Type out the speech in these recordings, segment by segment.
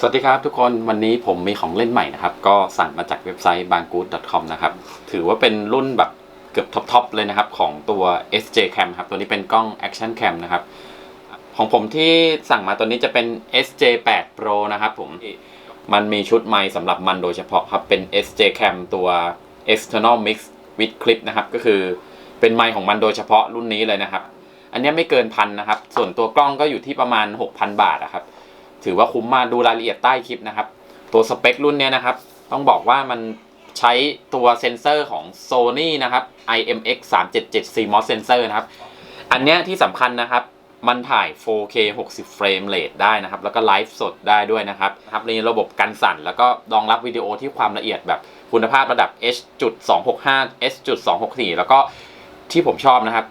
สวัสดีครับทุกคนวันนี้ผมมีของเล่นใหม่นะครับ ก็สั่งมาจากเว็บไซต์ banggood.com นะครับ ถือว่าเป็นรุ่นแบบเกือบท็อปๆเลยนะครับ ของตัว SJ Cam ครับ ตัวนี้เป็นกล้อง Action Cam นะครับ ของผมที่สั่งมาตัวนี้จะเป็น SJ8 Pro นะครับผมมันมีชุดไมค์สำหรับมันโดยเฉพาะครับ เป็น SJ Cam ตัว external mix with clip นะครับ ก็คือเป็นไมค์ของมันโดยเฉพาะรุ่นนี้เลยนะครับ อันนี้ไม่เกินพันนะครับ ส่วนตัวกล้องก็อยู่ที่ประมาณ 6,000 บาทนะครับ ถือว่าคุ้มมากดูรายละเอียดใต้คลิปนะครับ ตัวสเปครุ่นเนี้ยนะครับ ต้องบอกว่ามันใช้ตัวเซนเซอร์ของ Sony นะครับ IMX 377 CMOS sensor นะครับ อันเนี้ยที่สำคัญนะครับ มันถ่าย 4K 60 เฟรมเรทได้นะครับ แล้วก็ไลฟ์สดได้ด้วยนะครับครับในระบบกันสั่น แล้วก็รองรับวิดีโอที่ความละเอียดแบบคุณภาพระดับ H.265 S.264 แล้วก็ที่ผมชอบนะครับ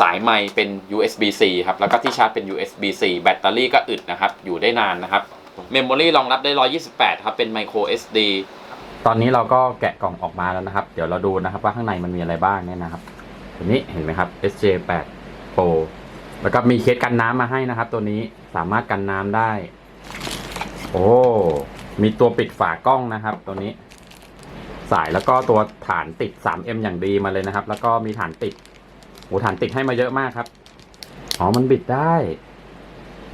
สายไมเป็น USB-C ครับแล้วก็ที่ชาร์จเป็น USB-C แบตเตอรี่ก็อึดนะครับ อยู่ได้นานนะครับเมมโมรี่รองรับได้ 128 ครับ เป็น micro SD ตอนนี้เราก็แกะกล่องออกมาแล้วนะครับ เดี๋ยวเราดูนะครับว่าข้างในมันมีอะไรบ้างเนี่ยนะครับตัวนี้เห็นไหมครับ SJ8 Pro แล้วก็มีเคสกันน้ำมาให้นะครับ ตัวนี้สามารถกันน้ำได้ โอ้ มีตัวปิดฝากล้องนะครับ ตัวนี้ สายแล้วก็ตัวฐานติด 3M อย่างดีมาเลยนะครับ แล้วก็มีฐานติด โอ้ฐานติดให้มาเยอะมากครับ อ๋อ มันบิดได้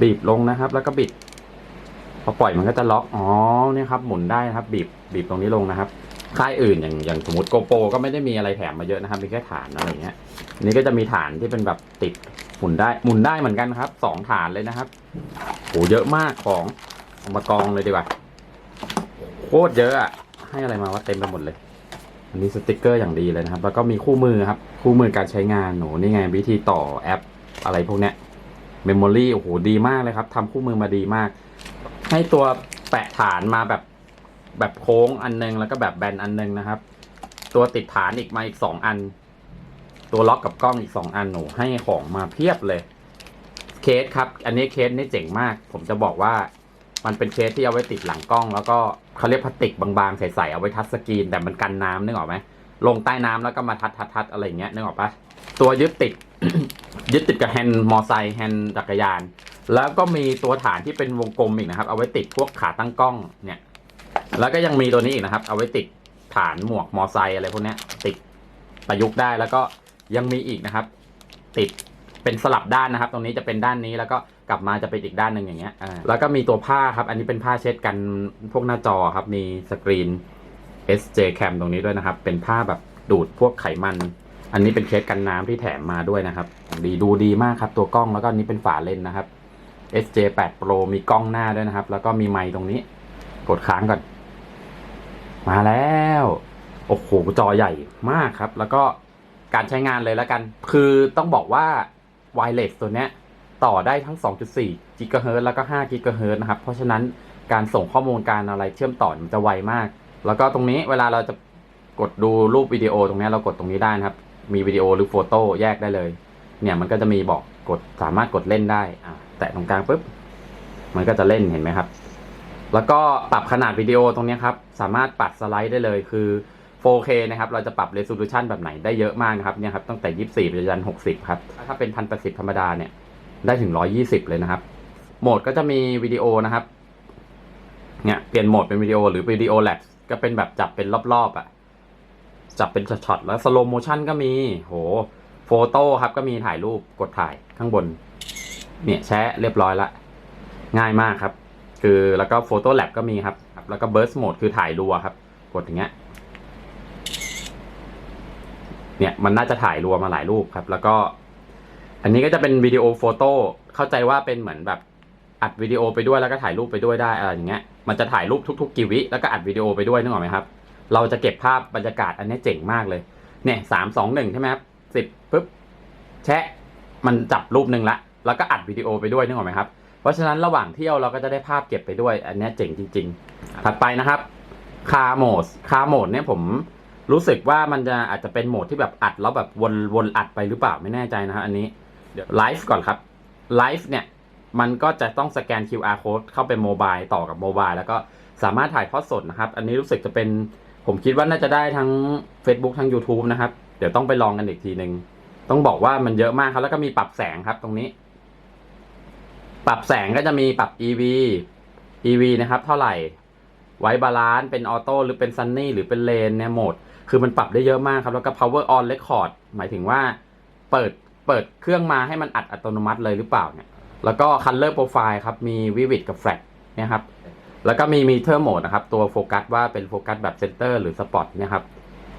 บีบลงนะครับ แล้วก็บิด พอปล่อยมันก็จะล็อก อ๋อ เนี่ยครับ หมุนได้นะครับ บีบ บีบตรงนี้ลงนะครับ ค่ายอื่นอย่างอย่างสมมติโกโปรก็ไม่ได้มีอะไรแถมมาเยอะนะครับ มีแค่ฐานอะไรอย่างเงี้ยนนี้ก็จะมีฐานที่เป็นแบบติดหมุนได้ หมุนได้เหมือนกันครับ สองฐานเลยนะครับโหเยอะมากของอามากองเลยดีกว่า โคตรเยอะอะ ให้อะไรมาว่าเต็มไปหมดเลย อันนี้สติกเกอร์อย่างดีเลยนะครับ แล้วก็มีคู่มือครับ คู่มือการใช้งานหนูนี่ไงวิธีต่อแอปอะไรพวกเนี้ยเมมโมรี่โอ้โหดีมากเลยครับทำคู่มือมาดีมาก ให้ตัวแปะฐานมาแบบแบบโค้งอันนึงแล้วก็แบบแบนอันนึงนะครับ ตัวติดฐานอีกมาอีกสองอัน ตัวล็อกกับกล้องอีกสองอันหนูให้ของมาเพียบเลย เคสครับ อันนี้เคสนี่เจ๋งมาก ผมจะบอกว่ามันเป็นเคสที่เอาไว้ติดหลังกล้อง แล้วก็ เขาเรียกพลาสติกบางๆ ใสๆเอาไว้ทัชสกรีน แต่มันกันน้ำนึกออกไหมลงใต้น้ำแล้วก็มาทัดทัดทัดอะไรเงี้ยนึกออกปะตัวยึดติด ยึดติดกับแฮนด์มอไซค์แฮนด์จักรยาน แล้วก็มีตัวฐานที่เป็นวงกลมอีกนะครับ เอาไว้ติดพวกขาตั้งกล้องเนี่ย แล้วก็ยังมีตัวนี้อีกนะครับ เอาไว้ติดฐานหมวกมอไซค์อะไรพวกเนี้ย ติดประยุกต์ได้แล้วก็ยังมีอีกนะครับ ติด เป็นสลับด้านนะครับ ตรงนี้จะเป็นด้านนี้แล้วก็กลับมาจะเป็นอีกด้านหนึ่งอย่างเงี้ยแล้วก็มีตัวผ้าครับ อันนี้เป็นผ้าเช็ดกันพวกหน้าจอครับ มีสกรีน SJ Cam ตรงนี้ด้วยนะครับ เป็นผ้าแบบดูดพวกไขมัน อันนี้เป็นเคสกันน้ำที่แถมมาด้วยนะครับ ดีดูดีมากครับ ตัวกล้องแล้วก็นี้เป็นฝาเลนนะครับ SJ8 Pro มีกล้องหน้าด้วยนะครับ แล้วก็มีไมค์ตรงนี้ กดค้างก่อน มาแล้วโอ้โหจอใหญ่มากครับ แล้วก็การใช้งานเลยแล้วกัน คือต้องบอกว่า ไวเลสตัวเนี้ยต่อได้ทั้ง 2.4กิกะเฮิรตแล้วก็5กิกะเฮิรตนะครับ เพราะฉะนั้นการส่งข้อมูลการอะไรเชื่อมต่อมันจะไวมาก แล้วก็ตรงนี้เวลาเราจะกดดูรูปวิดีโอตรงนี้เรากดตรงนี้ได้นะครับ มีวิดีโอหรือโฟโต้แยกได้เลย เนี่ยมันก็จะมีบอกกดสามารถกดเล่นได้อะแตะตรงกลางปุ๊บ มันก็จะเล่นเห็นไหมครับ แล้วก็ปรับขนาดวิดีโอตรงนี้ครับ สามารถปัดสไลด์ได้เลยคือ 4K นะครับ เราจะปรับ resolution แบบไหนได้เยอะมากนะครับ เนี่ยครับ ตั้งแต่ 24ไปจน60 ครับ ถ้าเป็น 1080 ธรรมดาเนี่ย ได้ถึง 120 เลยนะครับ โหมดก็จะมีวิดีโอนะครับ เนี่ย เปลี่ยนโหมดเป็นวิดีโอหรือวิดีโอแลบก็เป็นแบบจับเป็นรอบๆอะ่ะ จับเป็นช็อตๆ แล้วสโลโมชันก็มี โห โฟโต้ครับ ก็มีถ่ายรูป กดถ่ายข้างบน เนี่ยแชะเรียบร้อยละ ง่ายมากครับ คือแล้วก็โฟโต้แลบก็มีครับ แล้วก็เบิร์สโหมดคือถ่ายรัวครับ กดอย่างเงี้ย เนี่ยมันน่าจะถ่ายรวมมาหลายรูปครับ แล้วก็ อันนี้ก็จะเป็นวิดีโอโฟโต้เข้าใจว่าเป็นเหมือนแบบอัดวิดีโอไปด้วยแล้วก็ถ่ายรูปไปด้วยได้อะไรอย่างเงี้ยมันจะถ่ายรูปทุกๆ กี่วิแล้วก็อัดวิดีโอไปด้วยนึกออกไหมครับ เราจะเก็บภาพบรรยากาศอันนี้เจ๋งมากเลย เนี่ยสามสองหนึ่งใช่ไหมครับสิบปุ๊บแชะมันจับรูปหนึ่งละ แล้วก็อัดวิดีโอไปด้วยนึกออกไหมครับ เพราะฉะนั้นระหว่างเที่ยวเราก็จะได้ภาพเก็บไปด้วย อันนี้เจ๋งจริง ๆ ถัดไปนะครับคาโหมดคาโหมดเนี่ยผม รู้สึกว่ามันจะอาจจะเป็นโหมดที่แบบอัดแล้วแบบวนวนอัดไปหรือเปล่าไม่แน่ใจนะครับอันนี้เดี๋ยวไลฟ์ก่อนครับไลฟ์เนี่ยมันก็จะต้องสแกน QR code เข้าไปโมบายต่อกับโมบายแล้วก็สามารถถ่ายทอดสดนะครับ อันนี้รู้สึกจะเป็นผมคิดว่าน่าจะได้ทั้ง Facebook ทั้ง YouTube นะครับ เดี๋ยวต้องไปลองกันอีกทีหนึ่งต้องบอกว่ามันเยอะมากครับ แล้วก็มีปรับแสงครับตรงนี้ ปรับแสงก็จะมีปรับ EV EV นะครับ เท่าไหร่ ไว้บาลานซ์เป็นออโต้หรือเป็นซันนี่หรือเป็นเลนเนี่ยโหมด คือมันปรับได้เยอะมากครับ แล้วก็ power on record หมายถึงว่า เปิดเปิดเครื่องมาให้มันอัดอัตโนมัติเลยหรือเปล่าเนี่ย แล้วก็ color profile ครับ มี vivid กับ flat เนี่ยครับ แล้วก็มี meter mode นะครับ ตัวโฟกัสว่าเป็นโฟกัสแบบเซนเตอร์หรือสปอตเนี่ยครับ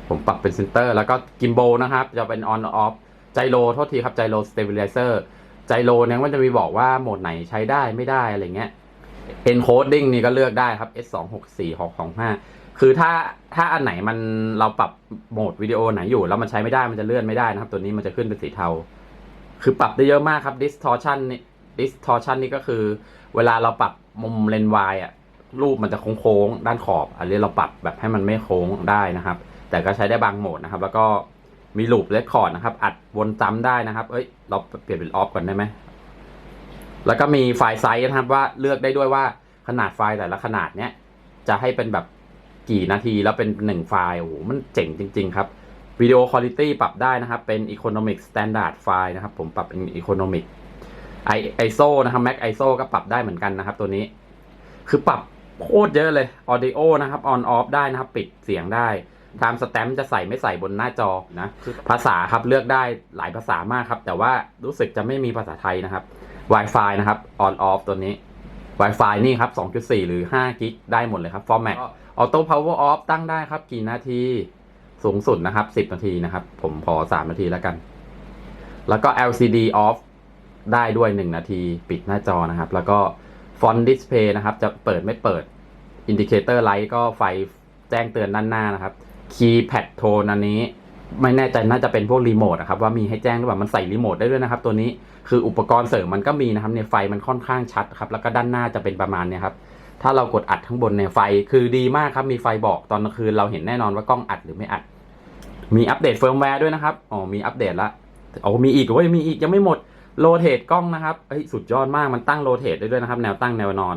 ผมปรับเป็นเซนเตอร์ แล้วก็กิมโบนะครับ จะเป็น on off ไจโรโทษทีครับไจโร stabilizer ไจโรเนี่ยมันจะมีบอกว่าโหมดไหนใช้ได้ไม่ได้อะไรเงี้ย encoding นี่ก็เลือกได้ครับ S 2 6 4 6 2 5 คือถ้าถ้าอันไหนมันเราปรับโหมดวิดีโอไหนอยู่แล้วมันใช้ไม่ได้มันจะเลื่อนไม่ได้นะครับ ตัวนี้มันจะขึ้นเป็นสีเทา คือปรับได้เยอะมากครับ distortion นี่ distortion นี่ก็คือ เวลาเราปรับมุมเลนส์วายอะรูปมันจะโค้งๆด้านขอบ อันนี้เราปรับแบบให้มันไม่โค้งได้นะครับ แต่ก็ใช้ได้บางโหมดนะครับ แล้วก็มีลูปเรคคอร์ดนะครับ อัดวนจำได้นะครับ เอ้ย เราเปลี่ยนเป็นออฟก่อนได้ไหม แล้วก็มีไฟล์ไซส์นะครับว่าเลือกได้ด้วยว่าขนาดไฟล์แต่ละขนาดเนี้ยจะให้เป็นแบบ กี่นาทีแล้วเป็นหนึ่งไฟล์ โอ้โห มันเจ๋งจริง ๆ ครับวิดีโอคุณ i t y ปรับได้นะครับ เป็น Economic Standard ไฟล์นะครับ ผมปรับเป็น Economic ไอ ISO นะครับ Mac ISO ก็ปรับได้เหมือนกันนะครับ ตัวนี้ คือปรับโคตรเยอะเลย Audio นะครับ On Off ได้นะครับ ปิดเสียงได้ Time Stamp จะใส่ไม่ใส่บนหน้าจอนะ ภาษาครับเลือกได้หลายภาษามากครับ แต่ว่ารู้สึกจะไม่มีภาษาไทยนะครับ Wi-Fi นะครับ On Off ตัวนี้ Wi-Fi นี่ครับ 2.4 หรือ5กิกได้หมดเลยครับ Format Auto Power Off ตั้งได้ครับ กี่นาทีสูงสุดนะครับ 10 นาทีนะครับ ผมพอ3 นาทีแล้วกัน แล้วก็ LCD off ได้ด้วย 1 นาทีปิดหน้าจอนะครับ แล้วก็ Font Display นะครับ จะเปิดไม่เปิด Indicator Light ก็ไฟแจ้งเตือนด้านหน้านะครับ Keypad Tone อันนี้ ไม่แน่ใจน่าจะเป็นพวกรีโมทนะครับว่ามีให้แจ้งหรือเปล่ามันใส่รีโมทได้ด้วยนะครับ ตัวนี้คืออุปกรณ์เสริมมันก็มีนะครับเนี่ยไฟมันค่อนข้างชัดครับแล้วก็ด้านหน้าจะเป็นประมาณเนี้ยครับ ถ้าเรากดอัดข้างบนเนี่ยไฟคือดีมากครับมีไฟบอกตอนกลางคืนเราเห็นแน่นอนว่ากล้องอัดหรือไม่อัด มีอัปเดตเฟิร์มแวร์ด้วยนะครับอ๋อมีอัปเดตละโอ้มีอีกเว้ยมีอีกยังไม่หมดโรเทตกล้องนะครับเฮ้ยสุดยอดมากมันตั้งโรเทตได้ด้วยนะครับ แนวตั้งแนวนอน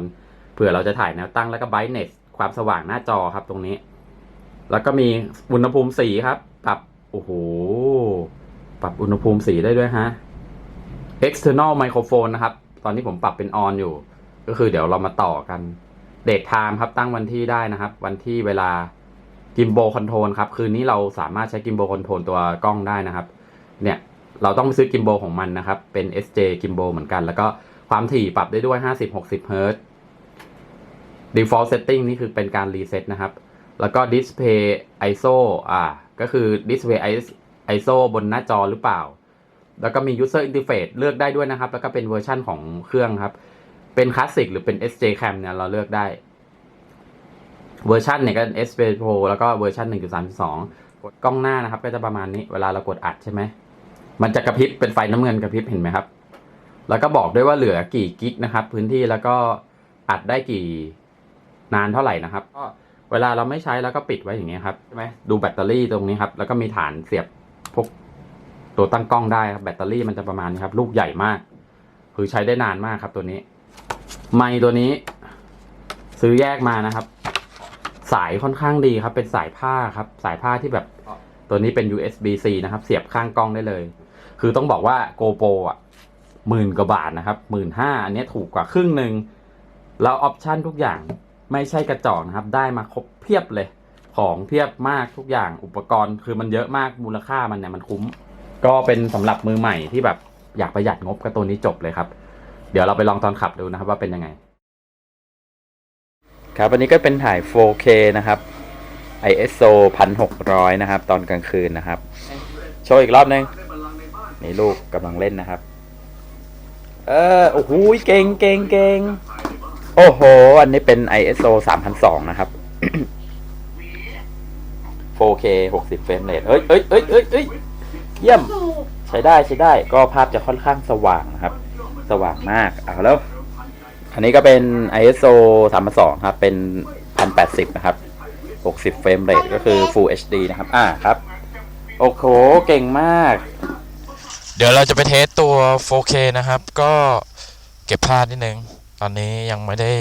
เผื่อเราจะถ่ายแนวตั้งแล้วก็ไบรท์เนสความสว่างหน้าจอครับตรงนี้ แล้วก็มีอุณหภูมิสีครับ ปรับโอ้โหปรับอุณหภูมิสีได้ด้วยฮะ external microphone นะครับ ตอนนี้ผมปรับเป็น on อยู่ ก็คือเดี๋ยวเรามาต่อกัน date time ครับตั้งวันที่ได้นะครับ วันที่เวลา gimbal control ครับคืนนี้เราสามารถใช้ gimbal control ตัวกล้องได้นะครับ เนี่ยเราต้องซื้อ gimbal ของมันนะครับ เป็น SJ gimbal เหมือนกัน แล้วก็ความถี่ปรับได้ด้วย 50-60 Hz default setting นี่คือเป็นการ reset นะครับ แล้วก็ display ISO อ่า ก็คือ display ISO บนหน้าจอหรือเปล่า แล้วก็มี user interface เลือกได้ด้วยนะครับ แล้วก็เป็นเวอร์ชั่นของเครื่องครับ เป็นคลาสสิกหรือเป็น SJ Cam เนี่ยเราเลือกได้ เวอร์ชันเนี่ยก็ S Pro แล้วก็เวอร์ชัน1.32กดกล้องหน้านะครับ ก็จะประมาณนี้เวลาเรากดอัดใช่ไหม มันจะกระพริบเป็นไฟน้ำเงินกระพริบเห็นไหมครับ แล้วก็บอกด้วยว่าเหลือกี่กิกนะครับ พื้นที่แล้วก็อัดได้กี่นานเท่าไหร่นะครับ ก็เวลาเราไม่ใช้แล้วก็ปิดไว้อย่างเงี้ยครับใช่ไหมดูแบตเตอรี่ตรงนี้ครับ แล้วก็มีฐานเสียบพวกตัวตั้งกล้องได้ครับแบตเตอรี่มันจะประมาณนี้ครับ ลูกใหญ่มาก คือใช้ได้นานมากครับตัวนี้ ไมค์ตัวนี้ ซื้อแยกมานะครับ สายค่อนข้างดีครับ เป็นสายผ้าครับ สายผ้าที่แบบตัวนี้เป็น USB-C นะครับ เสียบข้างกล้องได้เลย คือต้องบอกว่า GoPro อะหมื่นกว่าบาทนะครับหมื่นห้าอันนี้ถูกกว่าครึ่งหนึ่งแล้วออปชั่นทุกอย่างไม่ใช่กระจอกนะครับ ได้มาครบเพียบเลย ของเพียบมากทุกอย่างอุปกรณ์ คือมันเยอะมากมูลค่ามันเนี่ยมันคุ้ม ก็เป็นสำหรับมือใหม่ที่แบบอยากประหยัดงบกับตัวนี้จบเลยครับ เดี๋ยวเราไปลองตอนขับดูนะครับว่าเป็นยังไง ครับอันนี้ก็เป็นถ่าย 4K นะครับ ISO 1600 นะครับ ตอนกลางคืนนะครับ โชว์อีกรอบนึงนี่ลูกกำลังเล่นนะครับ เออโอ้โหเก่งเก่งเก่งโอ้โห อันนี้เป็น ISO 3002 นะครับ 4K 60 เฟรมเรทเอ้ยเอ้ยเอ้ยเอ้ยเอ้ยเยี่ยม ใช้ได้ใช้ได้ ก็ภาพจะค่อนข้างสว่างนะครับ สว่างมากเอาแล้ว อันนี้ก็เป็น ISO 32ครับ เป็น 1080 นะครับ 60 เฟรมเรทก็คือ Full HD นะครับ อ่าครับ โอ้โห เก่งมาก เดี๋ยวเราจะไปเทสตัว 4K นะครับ ก็เก็บพลาดนิดนึง ตอนนี้ยังไม่ได้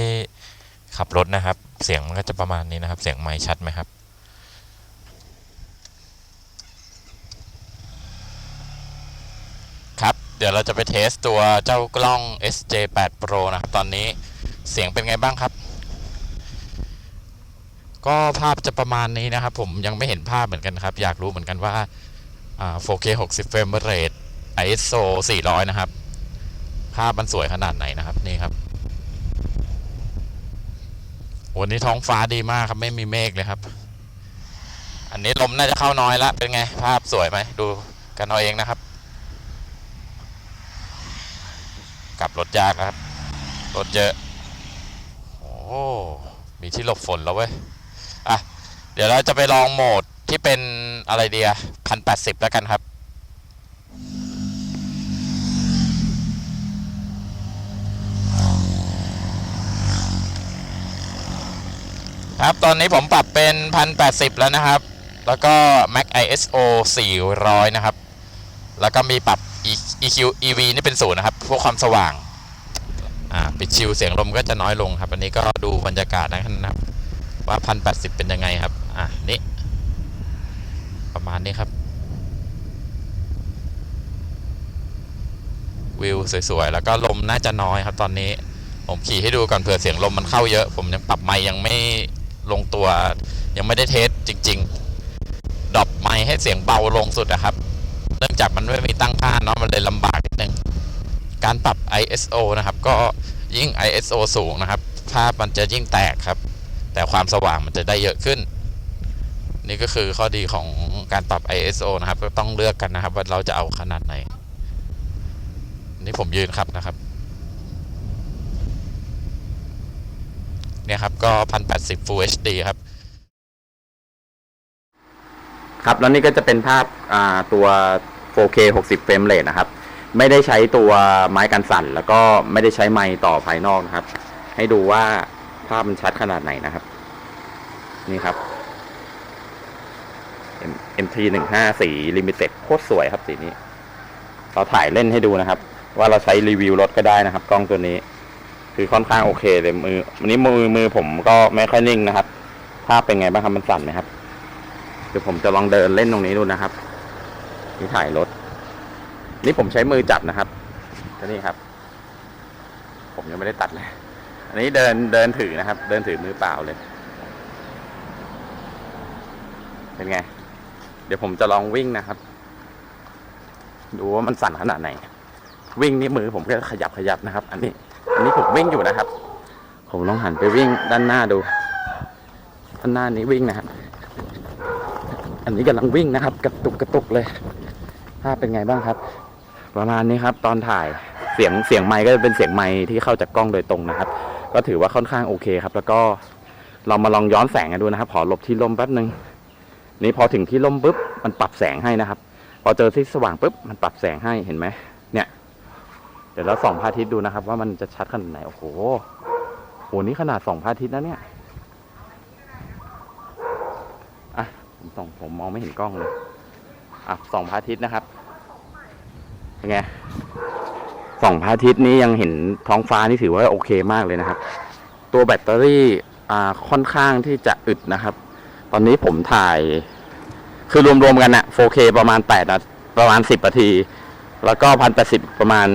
ขับรถนะครับ เสียงมันก็จะประมาณนี้นะครับ เสียงไมค์ชัดไหมครับ ครับ เดี๋ยวเราจะไปเทสตัวเจ้ากล้อง SJ8 Pro นะครับ ตอนนี้เสียงเป็นไงบ้างครับ ก็ภาพจะประมาณนี้นะครับ ผมยังไม่เห็นภาพเหมือนกันครับ อยากรู้เหมือนกันว่า 4K 60เฟรมเรท ISO 400 นะครับ ภาพมันสวยขนาดไหนนะครับ นี่ครับ วันนี้ท้องฟ้าดีมากครับ ไม่มีเมฆเลยครับ อันนี้ลมน่าจะเข้าน้อยแล้วเป็นไง ภาพสวยไหม ดูกันเอาเองนะครับ กลับรถยากครับ รถเยอะ โอ้มีที่หลบฝนแล้วเว้ย อะ เดี๋ยวเราจะไปลองโหมดที่เป็นอะไรเดียพันแปดสิบแล้วกันครับ ครับ ตอนนี้ผมปรับเป็นพันแปดสิบแล้วนะครับ แล้วก็ Mac ISO 400 นะครับ แล้วก็มีปรับ EQ EV นี่เป็นศูนย์นะครับ พวกความสว่าง อ่า ปิดชิลเสียงลมก็จะน้อยลงครับ อันนี้ก็ดูบรรยากาศนะครับ ว่าพันแปดสิบเป็นยังไงครับ อะนี่ ประมาณนี้ครับ วิวสวยๆ แล้วก็ลมน่าจะน้อยครับ ตอนนี้ ผมขี่ให้ดูก่อนเผื่อเสียงลมมันเข้าเยอะ ผมยังปรับไมยังไม่ลงตัว ยังไม่ได้เทสจริง ๆดรอปไมให้เสียงเบาลงสุดนะครับ เนื่องจากมันไม่มีตั้งค่าเนาะมันเลยลำบากนิดนึงการปรับ ISO นะครับก็ยิ่ง ISO สูงนะครับ ภาพมันจะยิ่งแตกครับ แต่ความสว่างมันจะได้เยอะขึ้น นี่ก็คือข้อดีของการปรับ ISO นะครับ ก็ต้องเลือกกันนะครับ ว่าเราจะเอาขนาดไหน นี่ผมยืนครับนะครับ เนี่ยครับก็ 1080 Full HD ครับ ครับแล้วนี่ก็จะเป็นภาพาตัว 4K 60 เฟรมเรทนะครับ ไม่ได้ใช้ตัวไม้กันสั่น แล้วก็ไม่ได้ใช้ไม้ต่อภายนอกนะครับ ให้ดูว่าภาพมันชัดขนาดไหนนะครับ นี่ครับ MT 1 5สีลิมิเต็ดโคตรสวยครับสีนี้ เราถ่ายเล่นให้ดูนะครับ ว่าเราใช้รีวิวรถก็ได้นะครับ กล้องตัวนี้ คือค่อนข้างโอเคเลยมือวันนี้มือมือผมก็ไม่ค่อยนิ่งนะครับ ภาพเป็นไงบ้างครับมันสั่นไหมครับ ดี๋ยวผมจะลองเดินเล่นตรงนี้ดูนะครับนี่ถ่ายรถ นี่ผมใช้มือจับนะครับก็นี่ครับ ผมยังไม่ได้ตัดเลย อันนี้เดินเดินถือนะครับ เดินถือมือเปล่าเลย เป็นไง เดี๋ยวผมจะลองวิ่งนะครับ ดูว่ามันสั่นขนาดไหน วิ่งนี่มือผมก็ขยับขยับนะครับ อันนี้ อันนี้ผมวิ่งอยู่นะครับ ผมลองหันไปวิ่งด้านหน้าดูด้านหน้านี้วิ่งนะครับ อันนี้กำลังวิ่งนะครับ กระตุกกระตุกเลยภาพเป็นไงบ้างครับ ประมาณนี้ครับ ตอนถ่ายเสียงเสียงไมค์ก็จะเป็นเสียงไมค์ที่เข้าจากกล้องโดยตรงนะครับ ก็ถือว่าค่อนข้างโอเคครับ แล้วก็เรามาลองย้อนแสงกันดูนะครับขอหลบที่ร่มแป๊บนึงนี่พอถึงที่ร่มปุ๊บมันปรับแสงให้นะครับ พอเจอที่สว่างปุ๊บมันปรับแสงให้เห็นไหมเนี่ยเดี๋ยวเราส่องพระอาทิตย์ดูนะครับ ว่ามันจะชัดขนาดไหนโอ้โหโหนี่ขนาดส่องพระอาทิตย์นะเนี่ย อะ ผมส่องผมมองไม่เห็นกล้องเลย อะส่องพระอาทิตย์นะครับเป็นไงส่องพระอาทิตย์นี้ยังเห็นท้องฟ้านี่ถือว่าโอเคมากเลยนะครับ ตัวแบตเตอรี่อ่าค่อนข้างที่จะอึดนะครับ ตอนนี้ผมถ่าย คือรวมๆกันอะ 4K ประมาณ8นะประมาณ 10นาที แล้วก็1080ประมาณ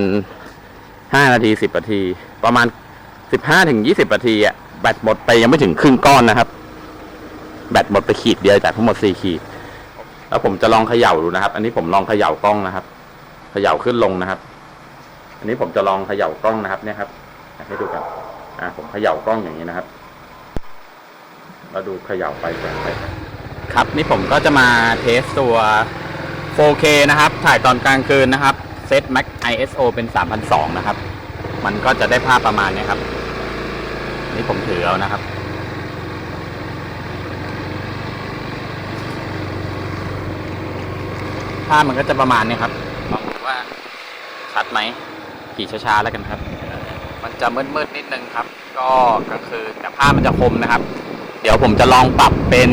5 นาที 10นาที ประมาณ 15ถึง20นาทีอะแบตหมดไปยังไม่ถึงครึ่งก้อนนะครับ แบตหมดไปขีดเดียวจากทั้งหมดสี่ขีด แล้วผมจะลองเขย่าดูนะครับ อันนี้ผมลองเขย่ากล้องนะครับ เขย่าขึ้นลงนะครับ อันนี้ผมจะลองเขย่ากล้องนะครับ เนี่ยครับให้ดูกันอ่าผมเขย่ากล้องอย่างนี้นะครับแล้วดูเขย่าไปแสงไปครับนี่ผมก็จะมาเทสตัว 4K นะครับ ถ่ายตอนกลางคืนนะครับ เซต Max ISO เป็น3002นะครับ มันก็จะได้ภาพประมาณนี้ครับ นี่ผมถือเอานะครับาพมันก็จะประมาณนี้ครับลองดูว่าชัดไหมขี่ช้าๆแล้วกันครับ มันจะมืดๆนิดนึงครับ ก็กลางคืนแต่ภาพมันจะคมนะครับ เดี๋ยวผมจะลองปรับเป็น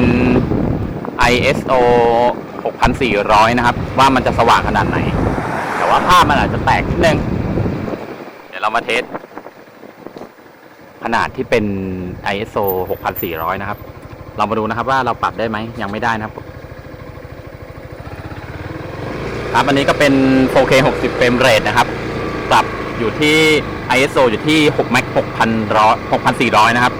ISO 6400 นะครับ ว่ามันจะสว่างขนาดไหน แต่ว่าภาพมันอาจจะแตกนิดนึง เดี๋ยวเรามาเทส ขนาดที่เป็น ISO 6400 นะครับ เรามาดูนะครับว่าเราปรับได้ไหมยังไม่ได้นะครับ ครับอันนี้ก็เป็น 4K 60 เฟรมเรทนะครับ ปรับอยู่ที่ ISO อยู่ที่6 Max 6,400 นะครับ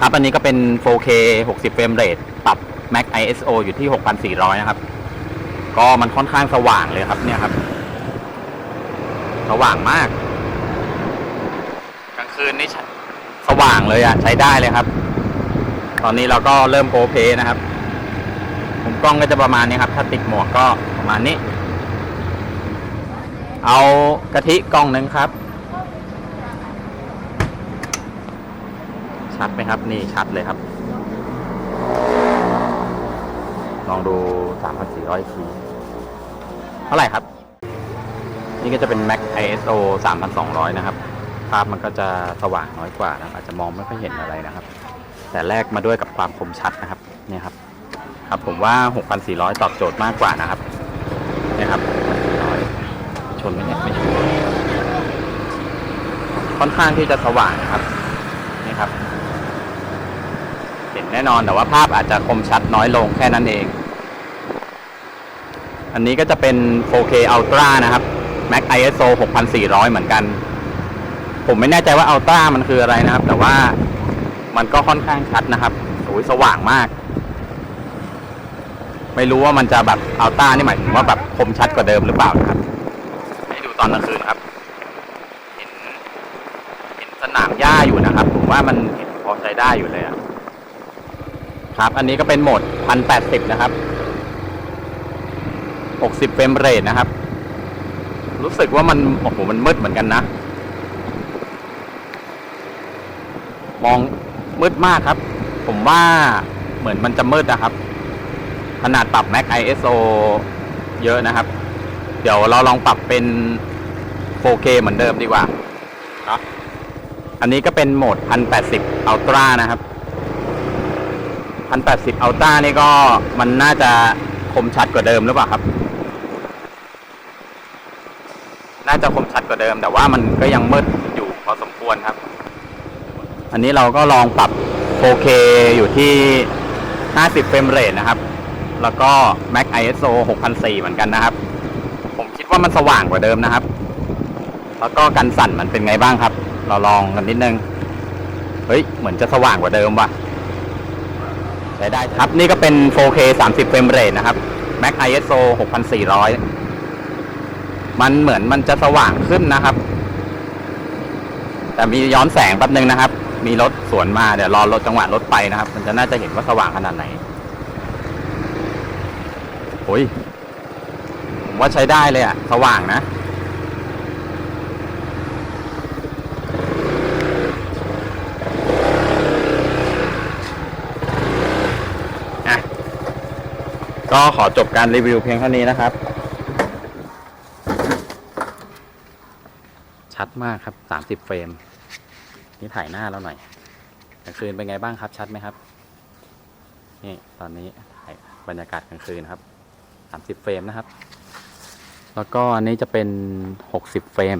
ครับอันนี้ก็เป็น 4K 60 เฟรมเรทปรับ Mac ISO อยู่ที่ 6,400 นะครับ ก็มันค่อนข้างสว่างเลยครับเนี่ยครับ สว่างมาก กลางคืนนี่สว่างเลยอะใช้ได้เลยครับ ตอนนี้เราก็เริ่มโพเพนะครับ กล้องก็จะประมาณนี้ครับ ถ้าติดหมวกก็ประมาณนี้ เอากะทิกล่องหนึ่งครับ ชัดไหมครับ นี่ชัดเลยครับ ลองดู 3,400ทีเท่าไหร่ครับ นี่ก็จะเป็น Mac ISO 3,200 นะครับ ภาพมันก็จะสว่างน้อยกว่านะอาจจะมองไม่ค่อยเห็นอะไรนะครับ แต่แลกมาด้วยกับความคมชัดนะครับ เนี่ยครับ ครับผมว่า 6,400 ตอบโจทย์มากกว่านะครับนี่ครับ6,400ชนไหมเนี่ยไม่ชนค่อนข้างที่จะสว่างนะครับนี่ครับ เห็นแน่นอนแต่ว่าภาพอาจจะคมชัดน้อยลงแค่นั้นเอง อันนี้ก็จะเป็น 4K Ultra นะครับ Mac ISO 6400 เหมือนกัน ผมไม่แน่ใจว่า Ultra มันคืออะไรนะครับ แต่ว่ามันก็ค่อนข้างชัดนะครับโอ้ยสว่างมาก ไม่รู้ว่ามันจะแบบ Ultra นี่หมายถึงว่าแบบคมชัดกว่าเดิมหรือเปล่านะครับ ให้ดูตอนกลางคืนครับ เห็นเห็นสนามหญ้าอยู่นะครับ ผมว่ามันเห็นพอใช้ได้อยู่เลยอะครับ อันนี้ก็เป็นโหมด 1080 นะครับ 60 เฟรมเรทนะครับ รู้สึกว่ามัน โอ้โห มันมืดเหมือนกันนะ มองมืดมากครับ ผมว่าเหมือนมันจะมืดนะครับ ขนาดปรับ Mac ISO เยอะนะครับ เดี๋ยวเราลองปรับเป็น 4K เหมือนเดิมดีกว่าอันนี้ก็เป็นโหมด 1080 Ultra นะครับ 1080 Ultra นี่ก็มันน่าจะคมชัดกว่าเดิมหรือเปล่าครับ น่าจะคมชัดกว่าเดิม แต่ว่ามันก็ยังมืดอยู่พอสมควรครับ อันนี้เราก็ลองปรับ 4K อยู่ที่ 50 เฟรมเรทนะครับ แล้วก็ Mac ISO 6004 เหมือนกันนะครับ ผมคิดว่ามันสว่างกว่าเดิมนะครับ แล้วก็กันสั่นมันเป็นไงบ้างครับ เราลองกันนิดนึง เฮ้ย เหมือนจะสว่างกว่าเดิมว่ะ ใช้ได้ครับ นี่ก็เป็น 4K 30 เฟรมเรทนะครับ Mac ISO 6400 มันเหมือนมันจะสว่างขึ้นนะครับ แต่มีย้อนแสงแป๊บนึงนะครับ มีรถสวนมาเดี๋ยวรอรถจังหวะรถไปนะครับ มันจะน่าจะเห็นว่าสว่างขนาดไหน อ้ยผมว่าใช้ได้เลยอะสว่างนะอะก็ขอจบการรีวิวเพียงเท่านี้นะครับ ชัดมากครับสามสิบเฟรม นี่ถ่ายหน้าเราหน่อยกลางคืนเป็นไงบ้างครับ ชัดไหมครับ นี่ตอนนี้ถ่ายบรรยากาศกลางคืนครับ สามสิบเฟรมนะครับ แล้วก็อันนี้จะเป็นหกสิบเฟรม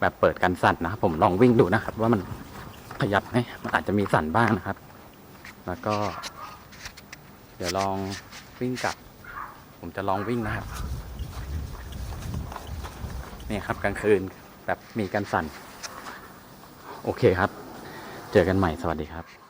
แบบเปิดกันสั่นนะครับ ผมลองวิ่งดูนะครับ ว่ามันขยับไหมมันอาจจะมีสั่นบ้างนะครับ แล้วก็ เดี๋ยวลองวิ่งกลับ ผมจะลองวิ่งนะครับ นี่ครับกลางคืนแบบมีกันสั่น โอเคครับ เจอกันใหม่สวัสดีครับ